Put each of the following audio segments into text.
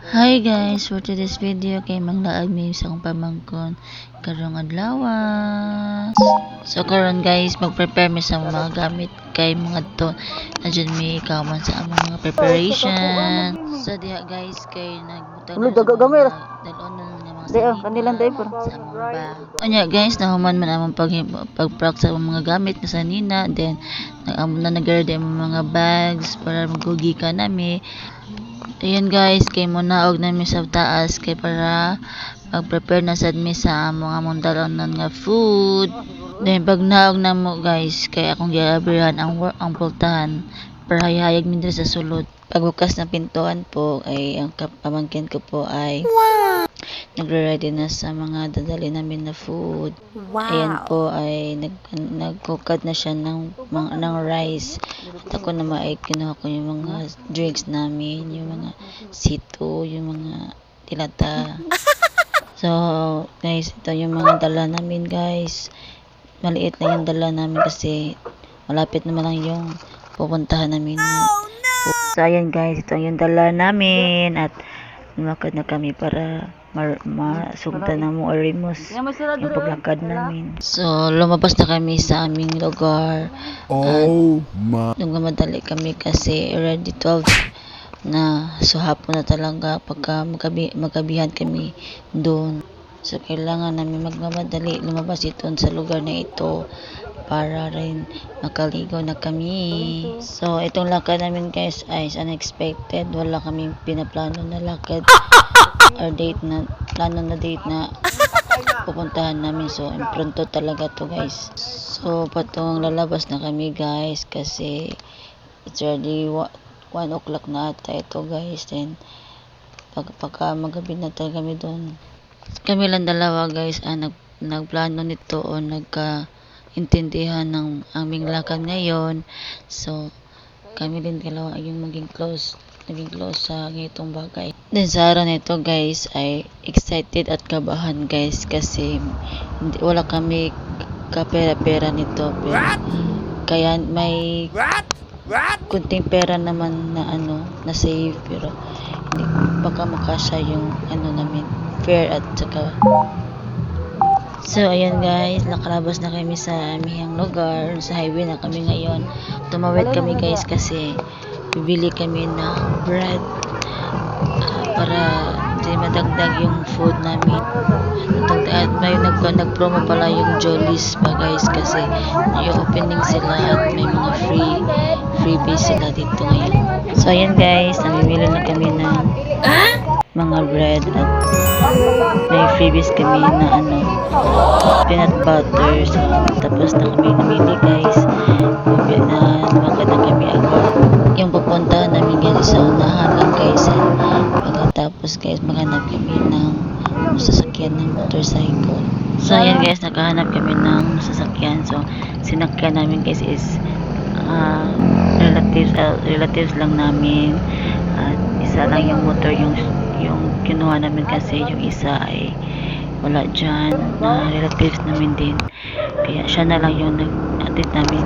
Hi guys, for today's video kay manglaag mi sa akong pamangkon karong adlaw. So karon guys, mag-prepare mi sa mga gamit kay mga to. Nandiyan mi kauman sa among mga preparation. So diha guys kay nagbutang Ulo, daga gamay ra. dalon nga mga Di, oh, salita kanilang diaper. sa among bag. Guys, nahuman man among pag pag-prac sa mga gamit na sa nina, then nag na nag-ready mga bags para magugi ka nami. Ayan guys, kay mo naog na mi sa taas kay para mag-prepare na sad mi sa mga among dalonon nga food. Then pag naog na mo guys, kay akong giabrihan ang wor- ang pultahan para hayayag mi sa sulod. Pagbukas ng pintuan po ay ang pamangkin ko po ay nagre-ready na sa mga dadali namin na food. Ayan po ay nag nagkukad na siya ng mga ng rice. At ako naman ay kinuha ko yung mga drinks namin, yung mga sito, yung mga tilata. So, guys, ito yung mga dala namin, guys. Maliit lang yung dala namin kasi malapit naman lang yung pupuntahan namin. So, ayan guys, ito yung dala namin at lumakad na kami para mar- masugdan na mo sila yung paglakad namin. So, lumabas na kami sa aming lugar. Oh my. Nung madali kami kasi already 12 na so hapon na talaga pagka magabi, magabihan kami doon. So, kailangan namin magmamadali lumabas ito sa lugar na ito para rin makaligo na kami. So, itong lakad namin guys ay unexpected. Wala kaming pinaplano na lakad or date na plano na date na pupuntahan namin. So, impronto talaga to guys. So, patungong lalabas na kami guys kasi it's already 1 o'clock na ata ito guys. Then, pag, pagka magabi na talaga kami doon. Kami lang dalawa guys ang nag, nagplano nito o nagka intindihan ng aming lakad ngayon. So, kami din dalawa yung maging close naging close sa ganitong bagay. Then sa araw na ito guys ay excited at kabahan guys kasi hindi, wala kami kapera-pera nito pero kaya may kunting pera naman na ano na save pero hindi baka makasya yung ano namin fare at saka So, ayan guys, nakalabas na kami sa aming lugar. Sa highway na kami ngayon. Tumawid kami guys kasi bibili kami ng bread para di madagdag yung food namin. At, may nag, nag-promo pala yung Jollies pa guys kasi yung opening sila at may mga free freebies sila dito ngayon. So, ayan guys, namimili na kami ng mga bread at may freebies kami na ano peanut butter so tapos na kami namili guys na lumakad na kami agad yung pupuntahan namin guys sa unahan lang guys at pagkatapos guys maghanap kami ng sasakyan ng motorcycle. So ayan guys nakahanap kami ng sasakyan. So sinakyan namin guys is ah, relatives ah, relatives lang namin. At isa lang yung motor yung yung kinuha namin kasi yung isa ay wala dyan. Na relatives namin din. Kaya siya na lang yung nag-atid namin.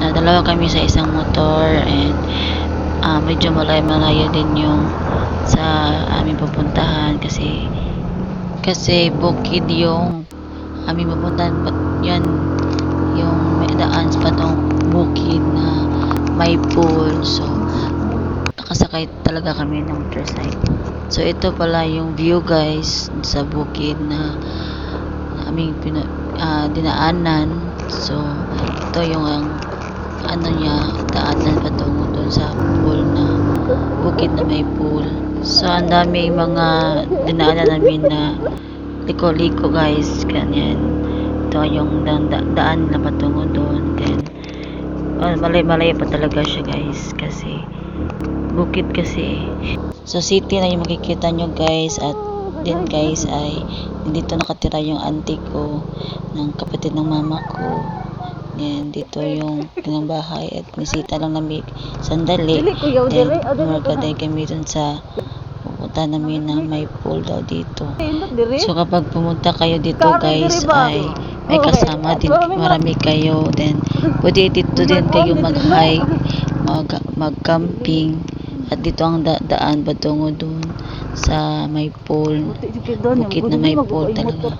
Na dalawa kami sa isang motor and ah, medyo malayo-malayo din yung sa aming pupuntahan kasi kasi bukid yung aming pupuntahan. Yan yung daan sa patong bukid na may pool. So nakasakay talaga kami ng motorcycle so ito pala yung view guys sa bukid na aming pina, ah, dinaanan. So ito yung ang ano niya daanan patungo doon sa pool na bukid na may pool. So ang dami mga dinaanan namin na liko-liko guys ganyan. Ito yung daan, da, daan na patungo doon then oh, malay-malay pa talaga siya guys kasi bukid kasi. Sa city na yung makikita nyo guys. At din guys ay dito nakatira yung auntie ko ng kapatid ng mama ko Yan, dito yung kanyang bahay at nisita lang namin sandali then. Ah, dili, maragaday kami dun sa pupunta namin na may pool daw dito. So kapag pumunta kayo dito guys ay may kasama din marami kayo then pwede dito din kayo mag-hike mag mag-camping At dito ang da- daan patungo dun sa may pool. Bukid na may pool talaga.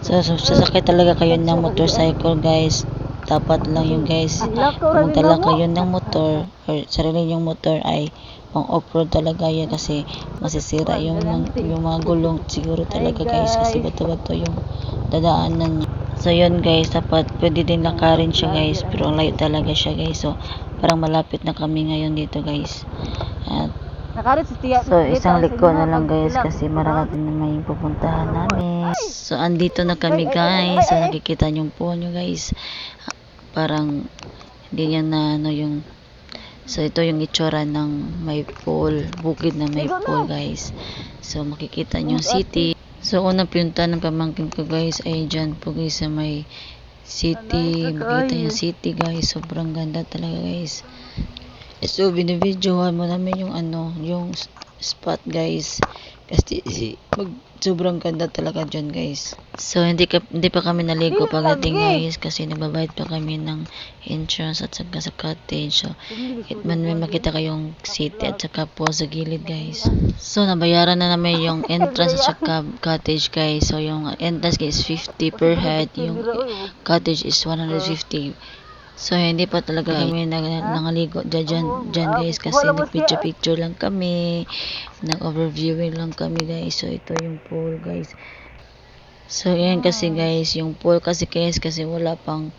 So, so sasakay talaga kayo ng motorcycle guys. Dapat lang yung guys, kung dala kayo ng motor or sarili yung motor ay pang off-road talaga yan kasi masisira yung, yung mga gulong siguro talaga guys kasi bato-bato yung dadaanan niya. So yun guys, dapat pwede din lakarin siya guys pero ang layo talaga siya guys. So parang malapit na kami ngayon dito guys. At. So, isang liko na lang guys kasi marami na may pupuntahan namin. So, andito na kami guys. So, nakikita niyo po nyo guys. Parang hindi niya na ano yung So, ito yung itsura ng may pool. Bukid na may pool guys. So, makikita niyo yung city. So, unang pinunta ng pamangkin ko guys ay dyan po guys sa may city. Makikita yung city guys. Sobrang ganda talaga guys. So, binibidyohan mo namin yung ano, yung spot guys. Kasi mag, sobrang ganda talaga dyan guys. So, hindi, ka, hindi pa kami naligo pagdating guys kasi nagbabayad pa kami ng entrance at saka sa cottage. So, it man may makita kayong city at saka po sa gilid guys. So, nabayaran na namin yung entrance at saka cottage guys. So, yung entrance guys is 50 per head. Yung cottage is 150 So, hindi pa talaga kami nag nangaligo dyan, dyan, dyan guys kasi nag-picture-picture lang kami. Nag-overviewing lang kami guys. So, ito yung pool guys. So, yan kasi guys, yung pool kasi guys kasi wala pang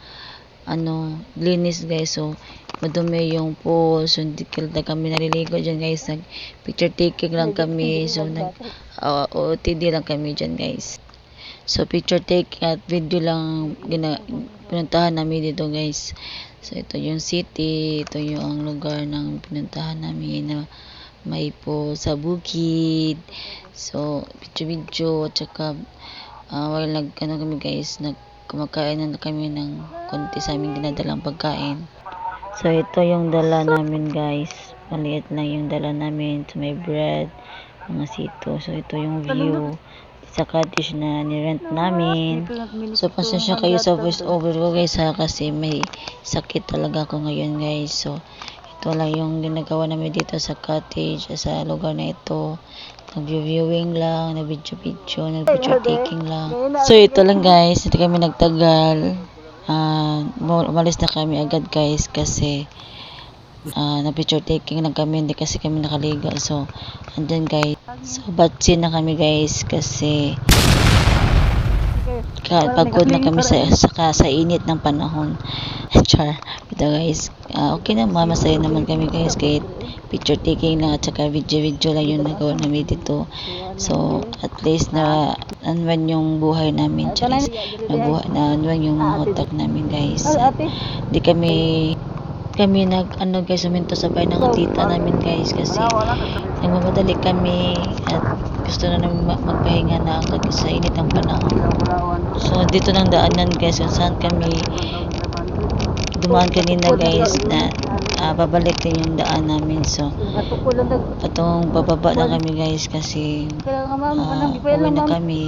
ano, linis guys. So, madumi yung pool. So, hindi talaga kami naliligo dyan guys. Nag-picture taking lang kami. So, nag OOTD lang kami dyan guys. So, picture take at video lang gina, pinuntahan namin dito guys. So, ito yung city. Ito yung lugar ng pinuntahan namin na may po sa bukid. So, video-video at saka uh, while nag, ano kami guys, nag kumakain na kami ng konti sa aming dinadalang pagkain. So, ito yung dala namin guys. Maliit lang yung dala namin. So, may bread, mga sito. So, ito yung view sa cottage na nirent namin. So, pasensya kayo sa voice over ko guys ha, kasi may sakit talaga ako ngayon guys. So, ito lang yung ginagawa namin dito sa cottage, sa lugar na ito. Nag-viewing lang, nag-video-video, nag-picture taking lang. So, ito lang guys, hindi kami nagtagal. Uh, umalis na kami agad guys kasi ah na-picture taking lang kami, hindi kasi kami nakaligo. So, andun guys. So, batsin na kami guys kasi ka, pagod na kami sa, sa, sa init ng panahon. Char. Ito guys, ah, okay naman, masaya naman kami guys kahit picture taking lang at saka video-video lang yung nagawa namin dito. So, at least na unwind yung buhay namin, guys. Na, buhay, na unwind yung utak namin guys. At, di kami kami nag ano guys suminto sa bahay ng tita namin guys kasi nagmamadali kami at gusto na namin ma- magpahinga na agad sa init ng panahon. So, dito ng daanan guys kung saan kami dumaan kanina guys na ah, babalik din yung daan namin. So, patong bababa na kami guys kasi ah, uwi na kami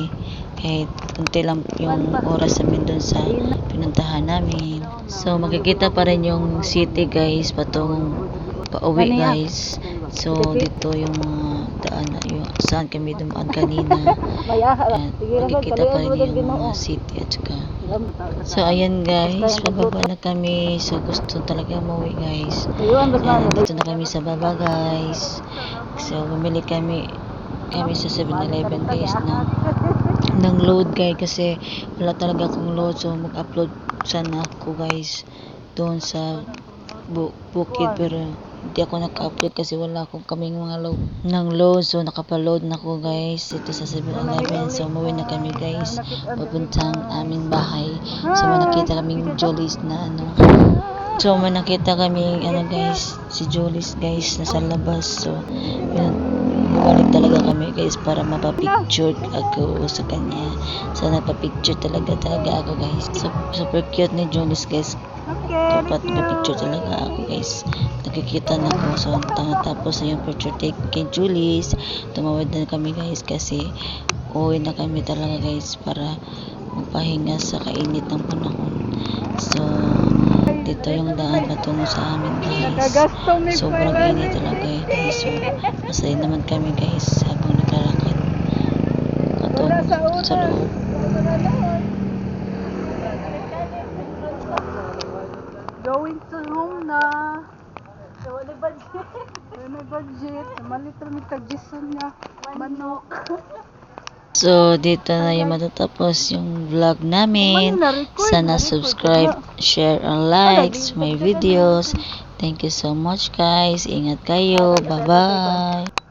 kahit kunti lang yung oras namin dun sa pinuntahan namin. So, makikita pa rin yung city guys patong pauwi guys. So, dito yung mga daan na yung saan kami dumaan kanina. At makikita pa rin yung mga city at saka So, ayan guys, pababa na kami. So, gusto talaga umuwi guys. Ayan, dito na kami sa baba guys. So, bumili kami kami sa 7-Eleven guys ng ng load guys kasi wala talaga akong load. So mag-upload sana ako guys doon sa bu- bukid. Pero hindi ako naka-upload kasi wala akong kaming mga load ng load. So nakapaload na ako guys. Ito sa 7-Eleven so umuwi na kami guys. Papuntang aming bahay. So may nakita kaming Jollies na ano. So may nakita kami ano guys si Jollies guys nasa labas. So yun. Bumalik talaga kami guys para mapapicture ako sa kanya. So napapicture talaga talaga ako guys. So, super cute ni Jollies guys. Dapat picture talaga ako guys. Nakikita na ako. So tapos na yung picture take kay Julius. Tumawad na kami guys kasi uwi na kami talaga guys para magpahinga sa kainit ng panahon. So dito yung daan patungo sa amin guys. Sobrang init talaga eh. Guys. So, masaya naman kami guys. Sa loob. Going to home na. Wala budget. Wala budget. Malit rin tag-gison niya. Manok. So, dito na yung matatapos yung vlog namin. Sana subscribe, share, and like my videos. Thank you so much guys. Ingat kayo. Bye-bye.